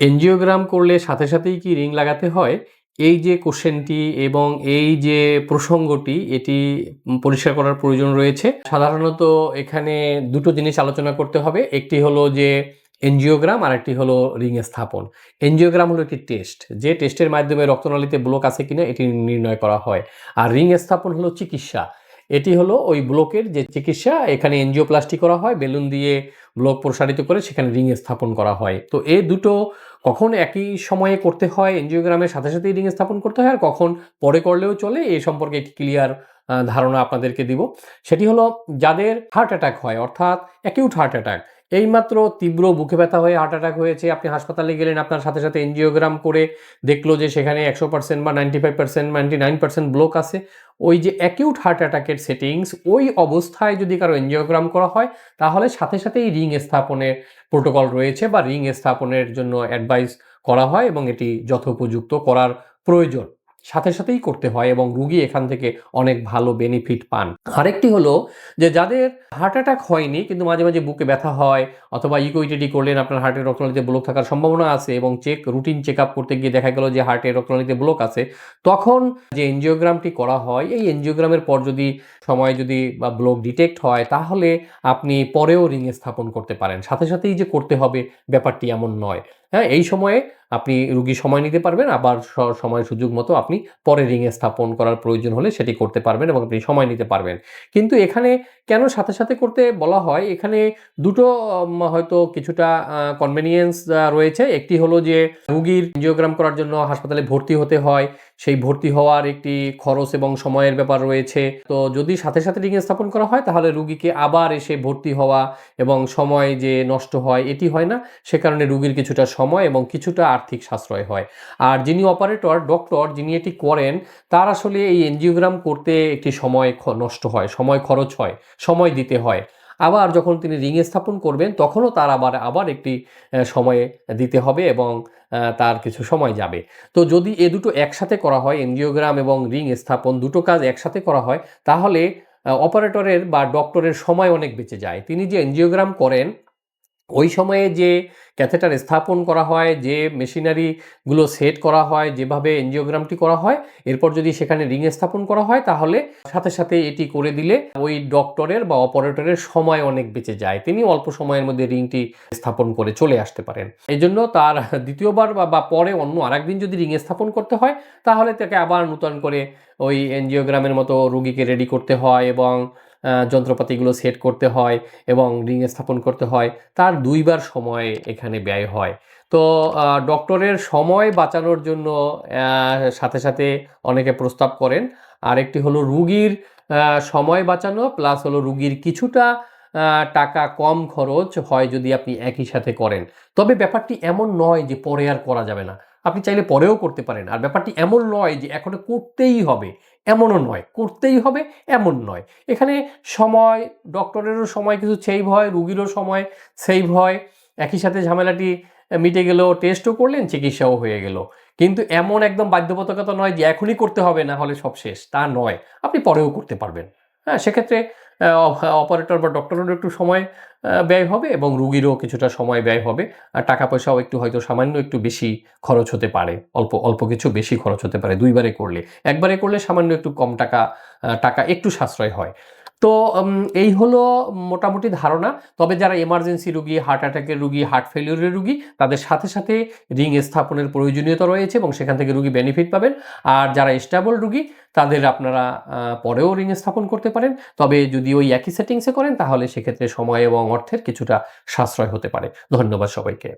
Angiogram করলে সাথে সাথেই কি রিং লাগাতে হয়? এই যে কোশ্চেনটি এবং এই যে প্রসঙ্গটি, এটি পরিষ্কার করার প্রয়োজন রয়েছে। সাধারণত এখানে দুটো জিনিস আলোচনা করতে হবে। একটি হলো যে এনজিওগ্রাম আর একটি হলো রিং স্থাপন। এনজিওগ্রাম হলো একটি টেস্ট। যে টেস্টের মাধ্যমে রক্তনালীতে ব্লক আছে কিনা, এটি নির্ণয় করা হয়। আর রিং স্থাপন হলো চিকিৎসা। এটি হলো ওই ব্লকের যে চিকিৎসা, এখানে এনজিও এনজিওপ্লাস্টি করা হয়, বেলুন দিয়ে ব্লক প্রসারিত করে সেখানে রিং স্থাপন করা হয়। তো এ দুটো কখন একই সময়ে করতে হয় এনজিওগ্রামের সাথে সাথেই রিং স্থাপন করতে হয়, আর কখন পরে করলেও চলে, এ সম্পর্কে একটি ক্লিয়ার ধারণা আপনাদেরকে দিব। সেটি হলো যাদের হার্ট অ্যাটাক হয়, অর্থাৎ অ্যাকিউট হার্ট অ্যাটাক এইমাত্র তীব্র বুকে ব্যথা হয়ে হার্ট অ্যাটাক হয়েছে। আপনি হাসপাতালে গেলেন, আপনার সাথে সাথে এনজিওগ্রাম করে দেখল যে সেখানে একশো পার্সেন্ট বা ninety five percent ninety nine percent block আছে। ওই যে অ্যাকিউট হার্ট অ্যাটাকের সেটিংস ওই অবস্থায় যদি কারও এনজিওগ্রাম করা হয়, তাহলে সাথে সাথেই রিং স্থাপনের প্রোটোকল রয়েছে বা রিং স্থাপনের জন্য অ্যাডভাইস করা হয় এবং এটি যথোপযুক্ত করার প্রয়োজন। সাথে সাথেই করতে হয় এবং রুগী এখান থেকে অনেক ভালো বেনিফিট পান। আরেকটি হলো যে, যাদের হার্ট অ্যাটাক হয়নি, কিন্তু মাঝে মাঝে বুকে ব্যথা হয় অথবা ইকোইটিডি করলেন, আপনার হার্টের রক্তনালীতে ব্লক থাকার সম্ভাবনা আছে এবং চেক রুটিন চেক আপ করতে গিয়ে দেখা গেল যে হার্টের রক্তনালীতে ব্লক আছে, তখন যে এনজিওগ্রামটি করা হয়, এই এনজিওগ্রামের পর যদি সময় যদি বা ব্লক ডিটেক্ট হয়, তাহলে আপনি পরেও রিংয়ে স্থাপন করতে পারেন। সাথে সাথেই যে করতে হবে, ব্যাপারটি এমন নয়। হ্যাঁ এই সময়ে আপনি রুগী সময় নিতে পারবেন, আবার সময় সুযোগ মতো আপনি পরে রিংয়ে স্থাপন করার প্রয়োজন হলে সেটি করতে পারবেন এবং আপনি সময় নিতে পারবেন। কিন্তু এখানে কেন সাথে সাথে করতে বলা হয়? এখানে দুটো হয়তো কিছুটা কনভেনিয়েন্স রয়েছে। একটি হলো যে, রুগীর জিওগ্রাম করার জন্য হাসপাতালে ভর্তি হতে হয়। সেই ভর্তি হওয়ার একটি খরচ এবং সময়ের ব্যাপার রয়েছে। তো যদি সাথে সাথে রিং স্থাপন করা হয়, তাহলে রুগীকে আবার এসে ভর্তি হওয়া এবং সময় যে নষ্ট হয়, এটি হয় না। সে কারণে রুগীর কিছুটা সময় এবং কিছুটা আর্থিক সাশ্রয় হয়। আর যিনি অপারেটর ডক্টর যিনি এটি করেন, তার আসলে এই এনজিওগ্রাম করতে একটি সময় নষ্ট হয়, সময় খরচ হয়। সময় দিতে হয়। আবার যখন তিনি রিংয়ে স্থাপন করবেন, তখনও তার আবার আবার একটি সময়ে দিতে হবে এবং তার কিছু সময় যাবে। তো যদি এ দুটো একসাথে করা হয়, এনজিওগ্রাম এবং রিং স্থাপন দুটো কাজ একসাথে করা হয়, তাহলে অপারেটরের বা ডক্টরের সময় অনেক বেঁচে যায়। তিনি যে এনজিওগ্রাম করেন ওই সময়ে যে ক্যাথেটার স্থাপন করা হয়, যে মেশিনারিগুলো সেট করা হয়, যেভাবে এনজিওগ্রামটি করা হয়, এরপর যদি সেখানে রিং স্থাপন করা হয়, তাহলে সাথে সাথে এটি করে দিলে ওই ডক্টরের বা অপারেটরের সময় অনেক বেঁচে যায়। তিনি অল্প সময়ের মধ্যে রিংটি স্থাপন করে চলে আসতে পারেন। এই জন্য তার দ্বিতীয়বার বা পরে অন্য আরেকদিন যদি রিং স্থাপন করতে হয়, তাহলে তাকে আবার নূতন করে ওই এনজিওগ্রামের মতো রুগীকে রেডি করতে হয় এবং যন্ত্রপাতিগুলো সেট করতে হয় এবং রিং স্থাপন করতে হয়, তার দুইবার সময় এখানে ব্যয় হয়। তো ডক্টরের সময় বাঁচানোর জন্য সাথে সাথে অনেকে প্রস্তাব করেন, আরেকটি হলো রুগীর সময় বাঁচানো প্লাস হলো রুগীর কিছুটা টাকা কম খরচ হয় যদি আপনি একই সাথে করেন। তবে ব্যাপারটি এমন নয় যে পরে আর করা যাবে না। আপনি চাইলে পরেও করতে পারেন। আর ব্যাপারটি এমন নয় যে এখনও করতেই হবে। এমনও নয়, করতেই হবে এমন নয়। এখানে সময়, ডক্টরেরও সময় কিছু সেইভ হয়, রুগীরও সময় সেইভ হয়। একই সাথে ঝামেলাটি মিটে গেল টেস্টও করলেন, চিকিৎসাও হয়ে গেল। কিন্তু এমন একদম বাধ্যবাধকতা নয় যে এখনই করতে হবে, না হলে সব শেষ। তা নয়, আপনি পরেও করতে পারবেন। হ্যাঁ সেক্ষেত্রে অপারেটর বা ডক্টরেরও একটু সময় ব্যয় হবে এবং রুগীরও কিছুটা সময় ব্যয় হবে। আর টাকা পয়সাও একটু হয়তো সামান্য একটু বেশি খরচ হতে পারে। অল্প অল্প কিছু বেশি খরচ হতে পারে। দুইবারে করলে। একবারে করলে সামান্য একটু কম টাকা টাকা একটু সাশ্রয় হয়। তো এই হলো মোটামুটি ধারণা। তবে যারা এমার্জেন্সি রুগী হার্ট অ্যাটাকের রুগী হার্ট ফেলিওরের রুগী, তাদের সাথে সাথে রিং স্থাপনের প্রয়োজনীয়তা রয়েছে এবং সেখান থেকে রুগী বেনিফিট পাবেন। আর যারা স্টেবল রুগী, তাদের আপনারা পরেও রিং স্থাপন করতে পারেন। তবে যদি ওই একই সেটিংসে করেন, তাহলে সেক্ষেত্রে সময় এবং অর্থের কিছুটা সাশ্রয় হতে পারে। ধন্যবাদ সবাইকে।